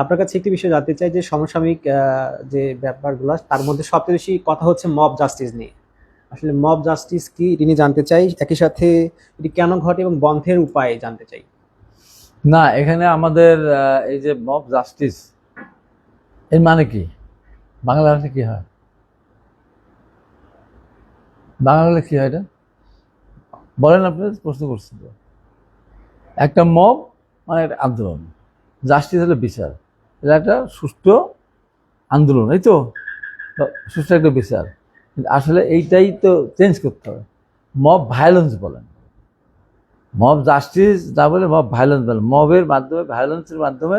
আপনার কাছে একটি বিষয় জানতে চাই যে সমসাময়িক যে ব্যাপারগুলো, তার মধ্যে সবচেয়ে বেশি কথা হচ্ছে মব জাস্টিস নিয়ে। আসলে মব জাস্টিস কি, এটি জানতে চাই। একই সাথে এটি কেন ঘটে এবং বন্ধের উপায় জানতে চাই। না, এখানে আমাদের এই যে মব জাস্টিস এর মানে কি? বাংলা ভাষা কি হয়? বাংলা কি হয় এটা? বলেন আপনি, প্রশ্ন করছেন তো একটা মব মানে আন্দোলন। জাস্টিস হলো বিচার। এটা একটা সুষ্ঠু আন্দোলন, এই তো? সুষ্ঠু একটা বিচার। কিন্তু আসলে এইটাই তো চেঞ্জ করতে হবে। মব ভায়োলেন্স বলেন। মব জাস্টিস না বলে মব ভায়োলেন্স বলেন। মবের মাধ্যমে ভায়োলেন্সের মাধ্যমে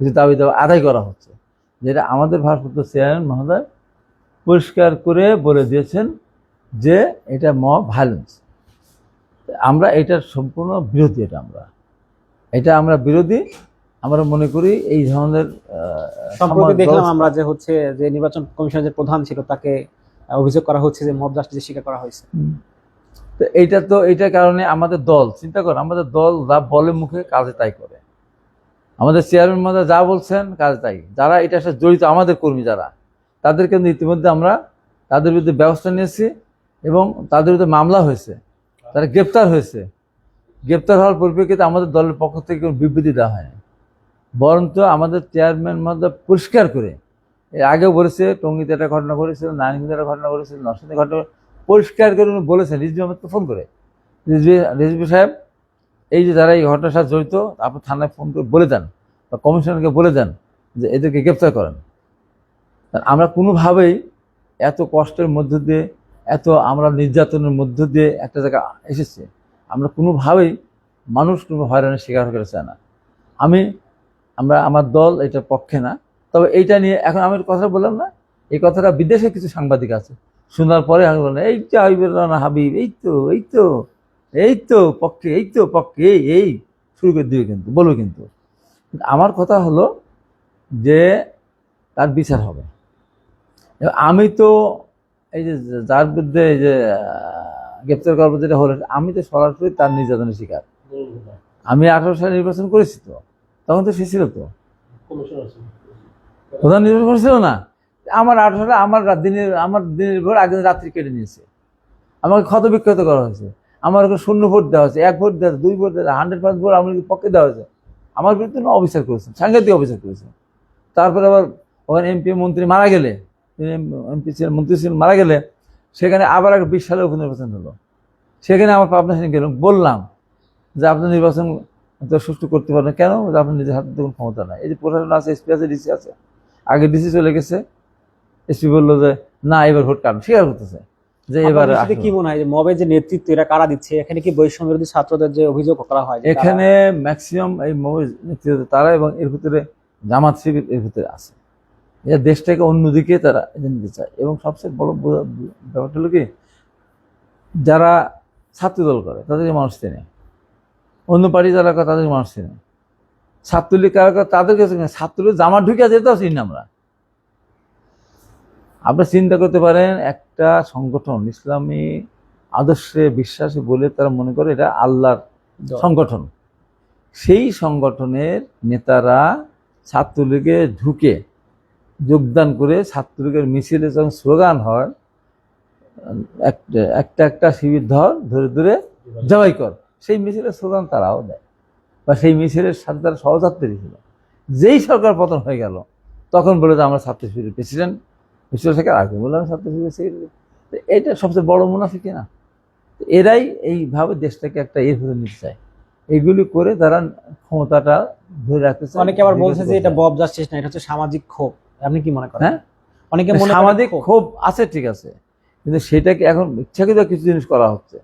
কিছু দাবি দাবি আদায় করা হচ্ছে। যেটা আমাদের ভারপ্রাপ্ত চেয়ারম্যান মহোদয় পরিষ্কার করে বলে দিয়েছেন যে এটা মব ভায়োলেন্স আমরা এটার সম্পূর্ণ বিরোধী এটা আমরা। এটা আমরা বিরোধী আমরা মনে করি এই ধরনের সম্প্রতি দেখলাম আমরা যে হচ্ছে যে নির্বাচন কমিশনের যে প্রধান ছিল তাকে অভিযোগ করা হচ্ছে যে মব জাস্টিসের শিকার করা হয়েছে। তো এইটা তো এইটার কারণে আমাদের দল চিন্তা কর আমাদের দল যা বলে মুখে কাজে তাই করে। আমাদের চেয়ারম্যান মধ্যে যা বলছেন কাজে তাই। যারা এটার সাথে জড়িত আমাদের কর্মী যারা তাদের কিন্তু ইতিমধ্যে আমরা তাদের বিরুদ্ধে ব্যবস্থা নিয়েছি এবং তাদের বিরুদ্ধে মামলা হয়েছে। তারা গ্রেপ্তার হয়েছে। গ্রেপ্তার হওয়ার পরিপ্রেক্ষিতে আমাদের দলের পক্ষ থেকে কোনো বিবৃতি দেওয়া হয়নি। বরঞ্চ আমাদের চেয়ারম্যান মধ্যে পরিষ্কার করে আগেও বলেছে, টঙ্গিতে একটা ঘটনা ঘটেছিল, নারায়ণগঞ্জে একটা ঘটনা ঘটেছিল, নরসিংদে ঘটনা পরিষ্কার করে উনি বলেছেন। রিজভি আহমেদকে ফোন করে। রিজভি রিজভি সাহেব, এই যে যারা এই ঘটনার সাথে জড়িত আপনি থানায় ফোন করে বলে দেন, বা কমিশনারকে বলে দেন, যে এদেরকে গ্রেপ্তার করেন। আমরা কোনোভাবেই এত কষ্টের মধ্য দিয়ে, এত আমরা নির্যাতনের মধ্য দিয়ে একটা জায়গা এসেছে। আমরা কোনোভাবেই মানুষ কোনো হয়রানির শিকার হতে না। আমি আমরা আমার দল এটার পক্ষে না। তবে এইটা নিয়ে এখন আমি কথা বললাম না এই কথাটা বিদেশে কিছু সাংবাদিক আছে। শোনার পরে আমি বললাম এই যে হাবিবুর রহমান হাবিব এই তো এই তো এই তো পক্ষে এই তো পক্ষে এই এই শুরু করে দিবে কিন্তু বলবে কিন্তু। কিন্তু আমার কথা হলো যে তার বিচার হবে। আমি তো এই যে যার বিরুদ্ধে এই যে গ্রেপ্তার করব যেটা হলো আমি তো সরাসরি তার নির্যাতনের শিকার। আমি আঠারো সালে নির্বাচন করেছি তো। তখন তো সে ছিল তো। প্রধান নির্বাচন করেছিল না। আমার আঠারো আমার দিনের আমার দিনের ভোট আগে রাত্রি কেটে নিয়েছে। আমাকে ক্ষত বিক্ষত করা হয়েছে। আমার ওখানে শূন্য ভোট দেওয়া হয়েছে। এক ভোট দেওয়া দুই ভোট দেওয়া হান্ড্রেড পার্সেন্ট ভোট আমার পক্ষে দেওয়া হয়েছে। আমার বিরুদ্ধে না অবিচার করেছেন সাংঘাতিক অবিচার করেছেন। তারপরে আবার ওখানে এমপি মন্ত্রী মারা গেলে এমপি ছিলেন মন্ত্রী ছিলেন মারা গেলে সেখানে আবার এক বিশ সালে উপনির্বাচন হলো। সেখানে আমার পাবনা গেলাম বললাম যে আপনার নির্বাচন তো সুষ্ঠু করতে পারেন কেন? আপনার নিজের হাতে কোনো ক্ষমতা নাই। এই যে প্রশাসন আছে এসপি আছে ডিসি আছে। আগে ডিসি চলে গেছে এসপি বলল যে না এবার ভোট কাটুন স্বীকার করতেছে যে এবার কি মনে হয় যে মবের যে নেতৃত্ব এরা কারা দিচ্ছে? এখানে কি বৈষম্য বিরোধী ছাত্রদের যে অভিযোগ করা হয় এখানে ম্যাক্সিমাম এই মৌজ নেতৃত্ব তারা এবং এর ভিতরে জামাত শিবির এর ভিতরে আছে। এরা দেশটাকে অন্যদিকে তারা নিতে চায়। এবং সবচেয়ে বড় ব্যাপারটা হলো কি যারা ছাত্রদল করে তাদেরকে মানুষ চেনে। অন্য পার্টি যারা তাদেরকে মানুষ চেনে ছাত্রলীগ কারা তাদেরকে চেনে। ছাত্রলীগ জামা ঢুকে যেতেও চিনি না আমরা। আপনি চিন্তা করতে পারেন একটা সংগঠন ইসলামী আদর্শে বিশ্বাসী বলে তারা মনে করে এটা আল্লাহর সংগঠন। সেই সংগঠনের নেতারা ছাত্রলীগে ঢুকে যোগদান করে ছাত্রলীগের মিছিলে যখন স্লোগান হয় একটা একটা একটা শিবির ধর ধরে ধরে জবাই কর। সেই মিছিলের স্লোগান তারাও দেয়। বা সেই মিছিলের সাথে তারা সহযাত্রী ছিল। যেই সরকার পতন হয়ে গেল তখন বলে যে আমরা ছাত্র শিবিরের প্রেসিডেন্ট মিছিল থেকে আগে বললাম ছাত্র শিবিরের সেক্রেটারি এটা সবচেয়ে বড় মুনাফি না? তো এরাই এইভাবে দেশটাকে একটা এর ভিতরে নিতে চায়। এইগুলি করে তারা ক্ষমতাটা ধরে রাখতে চায়। অনেকে আবার বলছে যে এটা মব জাস্টিস না এটা হচ্ছে সামাজিক ক্ষোভ। আপনি কি মনে করেন? হ্যাঁ? অনেকে সামাজিক ক্ষোভ আছে ঠিক আছে। কিন্তু সেটাকে এখন ইচ্ছাকৃত কিছু জিনিস করা হচ্ছে।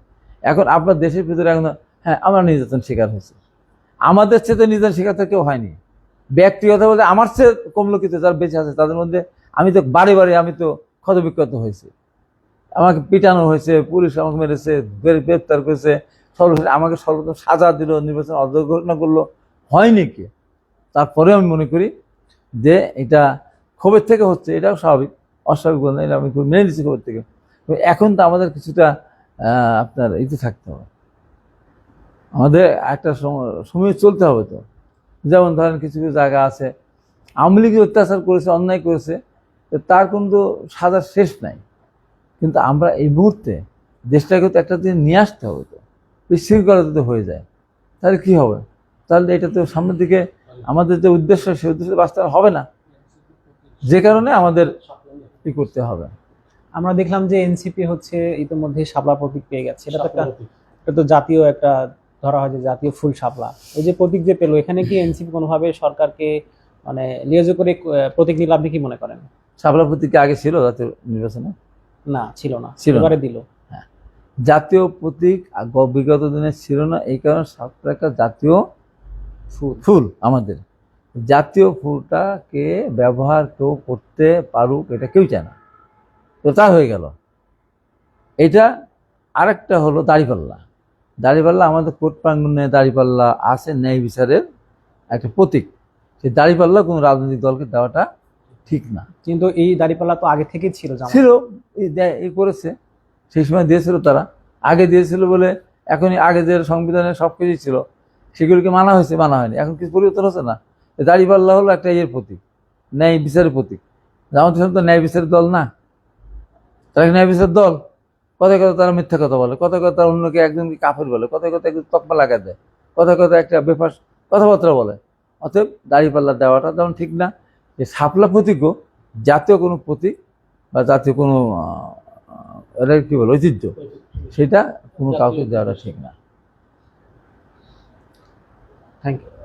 এখন আপনার দেশের ভিতরে এখন হ্যাঁ আমরা নির্যাতন শিকার হয়েছে। আমাদের চেয়ে তো নির্যাতন শিকার তো কেউ হয়নি। ব্যক্তিগত বলতে আমার চেয়ে কমলো কিছু যারা বেঁচে আছে, তাদের মধ্যে আমি তো বাড়ি বাড়ি আমি তো ক্ষতবিক্ষত হয়েছি। আমাকে পিটানো হয়েছে, পুলিশ আমাকে মেরেছে গ্রে- গ্রেপ্তার করেছে সর্বশেষ আমাকে সর্বপ্রথম সাজা দিল, নির্বাচন অধ্যঘটনা করল। হয়নি কি? তারপরে আমি মনে করি যে এটা ক্ষোভের থেকে হচ্ছে, এটাও স্বাভাবিক, অস্বাভাবিক বলে এটা আমি খুব মেনে নিচ্ছি ক্ষোভের থেকে। এখন তো আমাদের কিছুটা আপনার ইতে থাকতে হবে। আমাদের একটা সময় সময় চলতে হবে তো। যেমন ধরেন কিছু কিছু জায়গা আছে আওয়ামী লীগ অত্যাচার করেছে অন্যায় করেছে তো তার কিন্তু সাজার শেষ নাই। কিন্তু আমরা এই মুহূর্তে দেশটাকে তো একটা দিন নিয়ে আসতে হবে তো। বিশৃঙ্খলা যদি হয়ে যায় তাহলে কি হবে? তাহলে এটা তো সামনের দিকে আমাদের যে উদ্দেশ্য সেই উদ্দেশ্য বাস্তবায়ন হবে না। যে কারণে আমাদের কি করতে হবে। আমরা দেখলাম যে এনসিপি হচ্ছে ইতিমধ্যে শাপলা প্রতীক পেয়ে গেছে। এটা তো একটা এটা তো জাতীয় একটা ধরা হয় যে জাতীয় ফুল শাপলা। এই যে প্রতীক যে পেল এখানে কি এনসিপি কোনোভাবে সরকারকে মানে লিয়াজো করে প্রতীক নিলে আপনি কি মনে করেন? সাবলা প্রতীকে আগে ছিল জাতীয় নির্বাচনে? না ছিল না। এবারে দিল। জাতীয় প্রতীক বিগত দিনে ছিল না এই কারণে সাতটা একটা জাতীয় ফুল। ফুল আমাদের। জাতীয় ফুলটাকে ব্যবহার কেউ করতে পারুক এটা কেউ চায় না। তো তা হয়ে গেল। এটা আরেকটা হলো দাড়িপাল্লা। দাড়িপাল্লা আমাদের কোর্ট প্রাঙ্গনে দাড়িপাল্লা আছে ন্যায় বিচারের একটা প্রতীক। সেই দাড়িপাল্লা কোনো রাজনৈতিক দলকে দেওয়াটা ঠিক না। কিন্তু এই দাড়িপাল্লা তো আগে থেকেই ছিল। ছিল এই করেছে। সেই সময় দিয়েছিল তারা। আগে দিয়েছিল বলে এখনই আগে যে সংবিধানে সব কিছুই ছিল সেগুলোকে মানা হয়েছে মানা হয়নি। এখন কিছু পরিবর্তন হচ্ছে না। দাড়িপাল্লা হলো একটা ইয়ের প্রতীক ন্যায় বিচারের প্রতীক। জামাত ইসলাম তো ন্যায় বিচারের দল না। তারা ন্যায় বিচারের দল? কথায় কথা তারা মিথ্যা কথা বলে কথা তারা অন্যকে একজনকে কাফের বলে কথায় কথা একজন তকমা লাগা দেয় কথায় কথা একটা বেফাস কথাবার্তা বলে। অতএব দাড়িপাল্লা দেওয়াটা যেমন ঠিক না, যে সাপলা প্রতীকও জাতীয় কোনো প্রতীক বা জাতীয় কোনো এটা কি বলে, ঐতিহ্য, সেটা কোনো কাউকে দেওয়াটা ঠিক না। Thank you